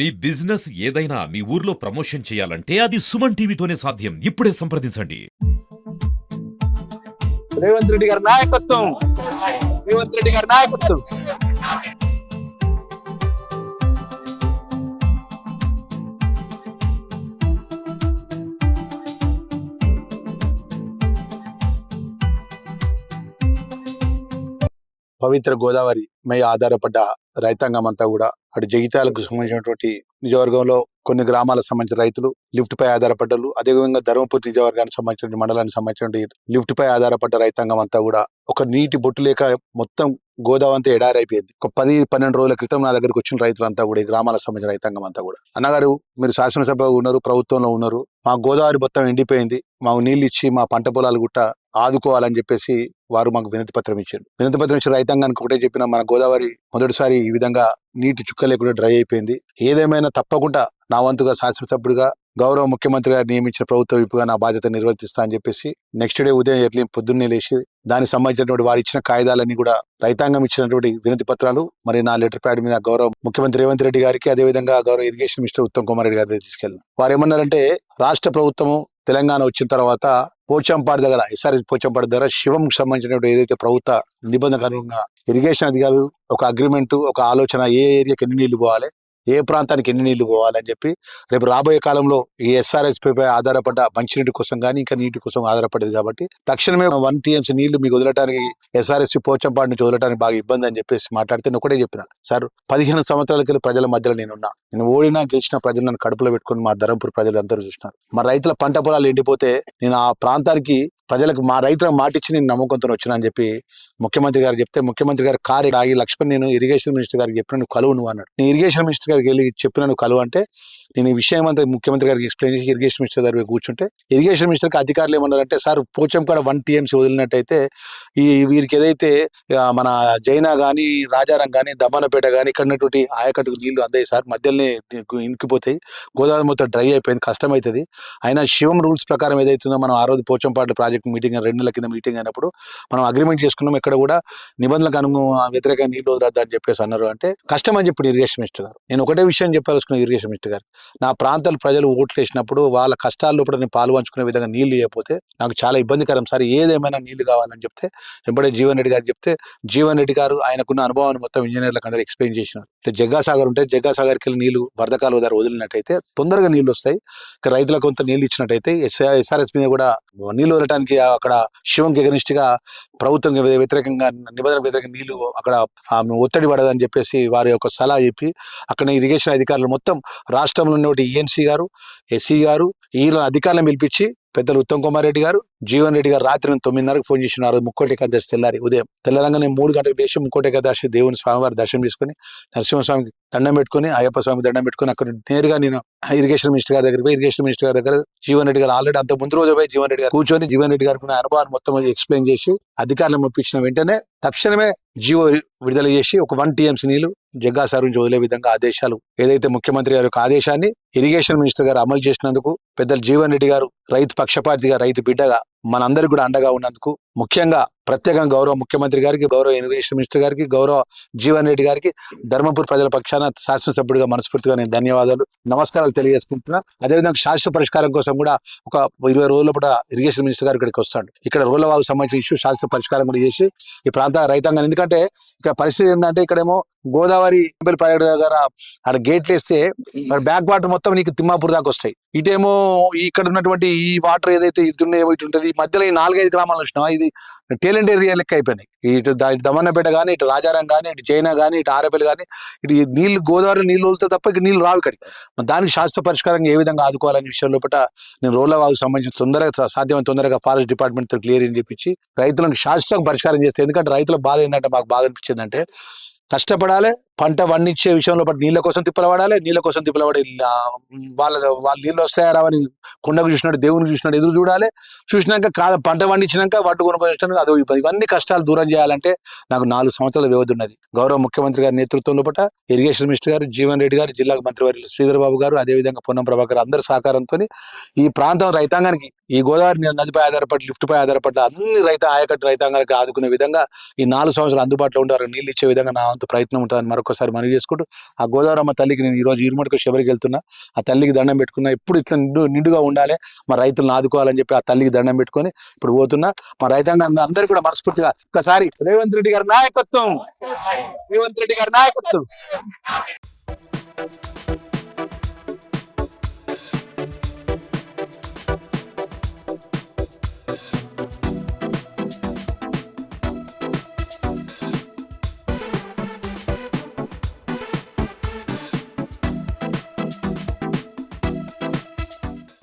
మీ business ఏదైనా మీ ఊర్లో promotion చేయాలంటే అది సుమన్ టీవీతోనే సాధ్యం. ఇప్పుడే సంప్రదించండి. రేవంత్ రెడ్డి గారి నాయకత్వం. రేవంత్ రెడ్డి గారి నాయకత్వం. పవిత్ర గోదావరి మై ఆధారపడ్డ రైతాంగం అంతా కూడా అటు జగిత్యాలకు సంబంధించినటువంటి నియోజకవర్గంలో కొన్ని గ్రామాలకు సంబంధించిన రైతులు లిఫ్ట్ పై ఆధారపడ్డలు అదేవిధంగా ధర్మపురి నియోజకవర్గానికి సంబంధించిన మండలానికి సంబంధించిన లిఫ్ట్ పై ఆధారపడ్డ రైతాంగం అంతా కూడా ఒక నీటి బొట్టు లేక మొత్తం గోదావరి అంతా ఎడారైపోయింది. ఒక పది పన్నెండు రోజుల క్రితం నా దగ్గరకు వచ్చిన రైతులంతా కూడా ఈ గ్రామాలకు సంబంధించిన రైతాంగం అంతా కూడా. అన్నగారు మీరు శాసనసభ ఉన్నారు ప్రభుత్వంలో ఉన్నారు. మా గోదావరి మొత్తం ఎండిపోయింది. మాకు నీళ్ళు ఇచ్చి మా పంట పొలాలు గుట్ట ఆదుకోవాలని చెప్పేసి వారు మాకు వినతి పత్రం ఇచ్చారు. వినతి పత్రం ఇచ్చిన రైతాంగానికి ఒకటే చెప్పిన మన గోదావరి మొదటిసారి ఈ విధంగా నీటి చుక్క లేకుండా డ్రై అయిపోయింది. ఏదేమైనా తప్పకుండా నా వంతుగా శాసనసభ్యుడిగా గౌరవ ముఖ్యమంత్రి గారు నియమించిన ప్రభుత్వ విప్పుగా నా బాధ్యత నిర్వర్తిస్తా అని చెప్పేసి నెక్స్ట్ డే ఉదయం ఎర్లీ పొద్దున్నే లేచి దానికి సంబంధించినటువంటి వారు ఇచ్చిన కాయిదాలన్నీ కూడా రైతాంగం ఇచ్చినటువంటి వినతి పత్రాలు మరి నా లెటర్ ప్యాడ్ మీద గౌరవ ముఖ్యమంత్రి రేవంత్ రెడ్డి గారికి అదేవిధంగా గౌరవ ఇరిగేషన్ మినిస్టర్ ఉత్తమ్ కుమార్ రెడ్డి గారి దగ్గరికి తీసుకెళ్ళాను వారు ఏమన్నారంటే రాష్ట్ర ప్రభుత్వము తెలంగాణ వచ్చిన తర్వాత పోచంపాడు దగ్గర ఎస్ఆర్ఎస్ పోచంపాడు దగ్గర శివంకి సంబంధించినటువంటి ఏదైతే ప్రభుత్వ నిబంధన అనుగుణంగా ఇరిగేషన్ అధికారులు ఒక అగ్రిమెంట్ ఒక ఆలోచన ఏ ఏరియాకి ఎన్ని నీళ్ళు పోవాలి ఏ ప్రాంతానికి ఎన్ని నీళ్ళు పోవాలని చెప్పి రేపు రాబోయే కాలంలో ఈ ఎస్ఆర్ఎస్ పై ఆధారపడ్డ మంచినీటి కోసం కానీ ఇంకా నీటి కోసం ఆధారపడేది కాబట్టి తక్షణమే వన్ టీఎంసీ నీళ్ళు మీకు వదలడానికి ఎస్ఆర్ఎస్ పోచంపాడు నుంచి వదలడానికి బాగా ఇబ్బంది అని చెప్పేసి మాట్లాడితే నేను ఒకటే చెప్పిన. సార్ పదిహేను సంవత్సరాల క్రితం ప్రజల మధ్యలో నేనున్నా నేను ఓడినా గెలిచిన ప్రజలు నన్ను కడుపులో పెట్టుకుని మా ధరంపూర్ ప్రజలు అందరూ చూసినారు. మా రైతుల పంట పొలాలు ఎండిపోతే నేను ఆ ప్రాంతానికి ప్రజలకు మా రైతులకు మాటిచ్చి నేను నమ్మకంతో వచ్చినా అని చెప్పి ముఖ్యమంత్రి గారు చెప్తే ముఖ్యమంత్రి గారు కారు ఆగి లక్ష్మణ్ నేను ఇరిగేషన్ మినిస్టర్ గారికి చెప్పిన నువ్వు కలువు నువ్వు అన్నాడు. నేను ఇరిగేషన్ మినిస్టర్ గారికి వెళ్ళి చెప్పిన నువ్వు కలువు అంటే నేను ఈ విషయం అంతా ముఖ్యమంత్రి గారికి ఎక్స్ప్లెయిన్ చేసి ఇరిగేషన్ మినిస్టర్ గారి కూర్చుంటే ఇరిగేషన్ మినిస్టర్కి అధికారులు ఏమన్నారంటే సార్ పోచంకాడ వన్ టీఎంసీ వదిలినట్టయితే ఈ వీరికి ఏదైతే మన జైనా కానీ రాజారం కానీ దమ్మనపేట కానీ ఇక్కడ ఉన్నటువంటి ఆయకట్టుకు నీళ్ళు అందాయి సార్ మధ్యలోనే ఇంకిపోతాయి గోదావరి మొత్తం డ్రై అయిపోయింది కష్టమవుతుంది అయినా శివం రూల్స్ ప్రకారం ఏదైతుందో మనం ఆ రోజు పోచంపాడు ప్రాజెక్ట్ మీటింగ్ రెండు నెలల కింద మీటింగ్ అయినప్పుడు మనం అగ్రిమెంట్ చేసుకున్నాం ఇక్కడ కూడా నిబంధనలకు అను వ్యతిరేకంగా నీళ్ళు వదలద్దు అని చెప్పేసి అన్నారు అంటే కష్టం అని చెప్పి ఇరిగేషన్ మినిస్టర్ గారు. నేను ఒకటే విషయం చెప్పాల్సుకున్న ఇరిగేషన్ మినిస్టర్ గారు. నా ప్రాంతాల ప్రజలు ఓట్లు వేసినప్పుడు వాళ్ళ కష్టాల్లో కూడా నేను పాలు విధంగా నీళ్ళు ఇవ్వకపోతే నాకు చాలా ఇబ్బందికరం సార్. ఏదేమైనా నీళ్ళు కావాలని చెప్తే వెంబడే జీవన్ రెడ్డి గారు చెప్తే జీవన్ రెడ్డి గారు ఆయనకున్న అనుభవాన్ని మొత్తం ఇంజనీర్లకు అందరూ ఎక్స్ప్లెయిన్ చేసినారు. అంటే జగ్గాసాగర్ ఉంటే జగ్గాసాగర్కి వెళ్ళి నీళ్ళు వరదకాలు ధర వదిలినట్టయితే తొందరగా నీళ్ళు వస్తాయి. ఇక రైతులకు కొంత నీళ్ళు ఇచ్చినట్టయితే ఎస్ఆర్ఎస్ మీద కూడా నీళ్ళు వదలటానికి అక్కడ శివంకి ఎగనిస్ట్గా ప్రభుత్వం వ్యతిరేకంగా నిబంధనకు వ్యతిరేకంగా నీళ్ళు అక్కడ ఒత్తిడి పడదని చెప్పేసి వారి యొక్క సలహా చెప్పి అక్కడ ఇరిగేషన్ అధికారులు మొత్తం రాష్ట్రంలో ఉన్నటువంటి ఈఎన్సీ గారు ఎస్సీ గారు వీళ్ళ అధికారులను పిలిపించి పెద్దలు ఉత్తమ్ కుమార్ రెడ్డి గారు జీవన్ రెడ్డి గారు రాత్రి తొమ్మిదిన్నరకు ఫోన్ చేసినారు. ముక్కోటి ఏకాదశి తెల్లారి ఉదయం. తెల్లరంగానే మూడు గంటలకు లేచి ముక్కోటి ఏకాదశి దేవుని స్వామివారి దర్శనం చేసుకుని నరసింహస్వామికి దండం పెట్టుకుని అయ్యప్ప స్వామి దండం పెట్టుకుని అక్కడ నేరుగా నేను ఇరిగేషన్ మినిస్టర్ గారి దగ్గర పోయి ఇరిగేషన్ మినిస్టర్ గారి దగ్గర జీవన్ రెడ్డి గారు ఆల్రెడీ అంత ముందు రోజు పోయి జీవన్ రెడ్డి గారు కూర్చొని జీవన్ రెడ్డి గారికి అనుభవాన్ని మొత్తం ఎక్స్ప్లెయిన్ చేసి అధికారులను ఒప్పించిన వెంటనే తక్షణమే జియో విడుదల చేసి ఒక వన్ టీఎంసీ నీళ్ళు జగ్గా సార్ నుంచి వదిలే విధంగా ఆదేశాలు ఏదైతే ముఖ్యమంత్రి గారి యొక్క ఆదేశాన్ని ఇరిగేషన్ మినిస్టర్ గారు అమలు చేసినందుకు పెద్దలు జీవన్ రెడ్డి గారు రైతు పక్షపాతిగా రైతు బిడ్డగా మనందరికి కూడా అండగా ఉన్నందుకు ముఖ్యంగా ప్రత్యేకంగా గౌరవ ముఖ్యమంత్రి గారికి గౌరవ ఇరిగేషన్ మినిస్టర్ గారికి గౌరవ జీవన్ రెడ్డి గారికి ధర్మపూర్ ప్రజల పక్షాన శాసనసభ్యుడిగా మనస్ఫూర్తిగా నేను ధన్యవాదాలు. నమస్కారాలు తెలియజేసుకుంటున్నా. అదేవిధంగా శాశ్వత పరిష్కారం కోసం కూడా ఒక ఇరవై రోజుల కూడా ఇరిగేషన్ మినిస్టర్ గారు ఇక్కడికి వస్తాడు. ఇక్కడ రోలవాగు సంబంధించిన ఇష్యూ శాశ్వత పరిష్కారం కూడా చేసి ఈ ప్రాంత రైతాంగం ఎందుకంటే ఇక్కడ పరిస్థితి ఏంటంటే ఇక్కడేమో గోదావరి ప్రాజెక్ట్ దగ్గర అక్కడ గేట్లు వేస్తే బ్యాక్ వాటర్ మొత్తం నీకు తిమ్మాపూర్ దాకా వస్తాయి. ఇటేమో ఇక్కడ ఉన్నటువంటి ఈ వాటర్ ఏదైతే ఇటున్నాయో ఇటు ఉంటుంది మధ్యలో ఈ నాలుగైదు గ్రామాలు వచ్చినా ఇది టేలెంట్ ఏరియా లెక్క అయిపోయినాయి. ఇటు ఇటు దమన్నపేట కానీ ఇటు రాజారం కానీ ఇటు చైనా కానీ ఇటు ఆరేపల్లి కానీ ఇటు నీళ్ళు నీళ్ళు గోదావరి నీళ్ళు వదిలితే తప్ప ఇక నీళ్ళు రావు ఇక్కడికి. దానికి శాశ్వత పరిష్కారం ఏ విధంగా ఆదుకోవాలనే విషయం లోపల నేను రోలవాకు సంబంధించిన తొందరగా సాధ్యమైన తొందరగా ఫారెస్ట్ డిపార్ట్మెంట్తో క్లియర్ అని చెప్పించి రైతులకు శాశ్వతంగా పరిష్కారం చేస్తే. ఎందుకంటే రైతుల బాధ ఏంటంటే మాకు బాధ అనిపించిందంటే కష్టపడాలి పంట పండించే విషయంలో పడి నీళ్ళ కోసం తిప్పలపడాలి నీళ్ళ కోసం తిప్పలపడి వాళ్ళ వాళ్ళ నీళ్ళు వస్తాయా రావని కొండకు చూసినట్టు దేవునికి చూసినట్టు ఎదురు చూడాలి. చూసినాక కా- పంట పండించినాక వాటి కొనుక్కొని అదో ఇబ్బంది. ఇవన్నీ కష్టాలు దూరం చేయాలంటే నాకు నాలుగు సంవత్సరాల వ్యవధి ఉన్నది. గౌరవ ముఖ్యమంత్రి గారి నేతృత్వంలో పట ఇరిగేషన్ మినిస్టర్ గారు జీవన్ రెడ్డి గారు జిల్లా మంత్రివర్యులు శ్రీధర్ బాబు గారు అదేవిధంగా పొన్నం ప్రభాకర్ అందరి సహకారంతో ఈ ప్రాంతం రైతాంగానికి ఈ గోదావరి నదిపై ఆధారపడి లిఫ్ట్ పై ఆధారపడి అన్ని రైత ఆయకట్టు రైతాంగానికి ఆదుకునే విధంగా ఈ నాలుగు సంవత్సరాలు అందుబాటులో ఉండే వారికి నీళ్ళు ఇచ్చే విధంగా నా వంతు ప్రయత్నం ఉంటుందని మరొక ఒక్కసారి మనవి చేసుకుంటూ ఆ గోదావరమ్మ తల్లికి నేను ఈరోజు ఇరుమడికి శబరికి వెళ్తున్నా ఆ తల్లికి దండం పెట్టుకున్నా ఎప్పుడు ఇట్లా నిండు నిండుగా ఉండాలి మా రైతులను ఆదుకోవాలని చెప్పి ఆ తల్లికి దండం పెట్టుకొని ఇప్పుడు పోతున్నా మా రైతాంగం అందరూ కూడా మనస్ఫూర్తిగా ఒకసారి రేవంత్ రెడ్డి గారి నాయకత్వం రేవంత్ రెడ్డి గారి నాయకత్వం.